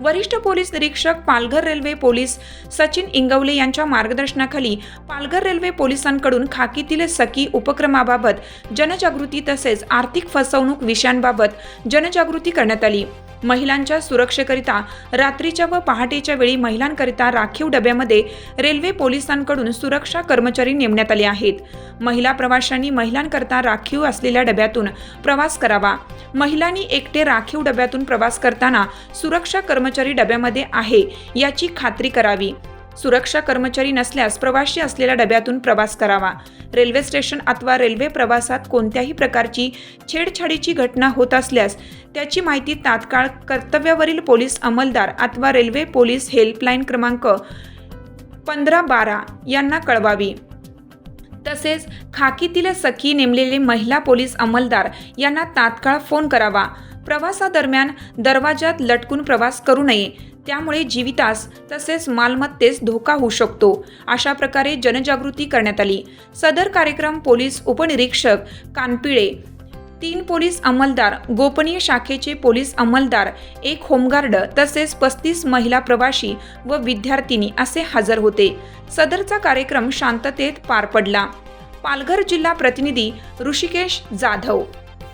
वरिष्ठ पोलीस निरीक्षक Palghar railway police Sachin Ingawale यांच्या मार्गदर्शनाखाली पालघर रेल्वे पोलिसांकडून खाकीतील सखी उपक्रमाबाबत जनजागृती तसेच आर्थिक फसवणूक विषयांबाबत जनजागृती करण्यात आली. महिलांच्या सुरक्षेकरिता रात्रीच्या व पहाटेच्या वेळी महिलांकरिता राखीव डब्यामध्ये रेल्वे पोलिसांकडून सुरक्षा कर्मचारी नेमण्यात आले आहेत. महिला प्रवाशांनी महिलांकरता राखीव असलेल्या डब्यातून प्रवास करावा. महिलांनी एकटे राखीव डब्यातून प्रवास करताना सुरक्षा कर्मचारी डब्यामध्ये आहे याची खात्री करावी. सुरक्षा कर्मचारी नसल्यास प्रवाशी असलेल्या डब्यातून प्रवास करावा. रेल्वे स्टेशन अथवा रेल्वे प्रवासात कोणत्याही प्रकारची छेडछाडीची घटना होत असल्यास त्याची माहिती तात्काळ कर्तव्यावरील पोलीस अंमलदार अथवा रेल्वे पोलीस हेल्पलाईन क्रमांक पंधरा बारा यांना कळवावी. तसेच खाकीतील सखी नेमलेले महिला पोलीस अंमलदार यांना तात्काळ फोन करावा. प्रवासादरम्यान दरवाजात लटकून प्रवास करू नये. त्यामुळे जीवितास तसेच मालमत्तेस धोका होऊ शकतो अशा प्रकारे जनजागृती करण्यात आली. सदर कार्यक्रम पोलीस उपनिरीक्षक कानपिळे तीन पोलीस अंमलदार गोपनीय शाखेचे पोलीस अंमलदार एक होमगार्ड तसेच पस्तीस महिला प्रवाशी व विद्यार्थिनी असे हजर होते. सदरचा कार्यक्रम शांततेत पार पडला. पालघर जिल्हा प्रतिनिधी ऋषिकेश जाधव.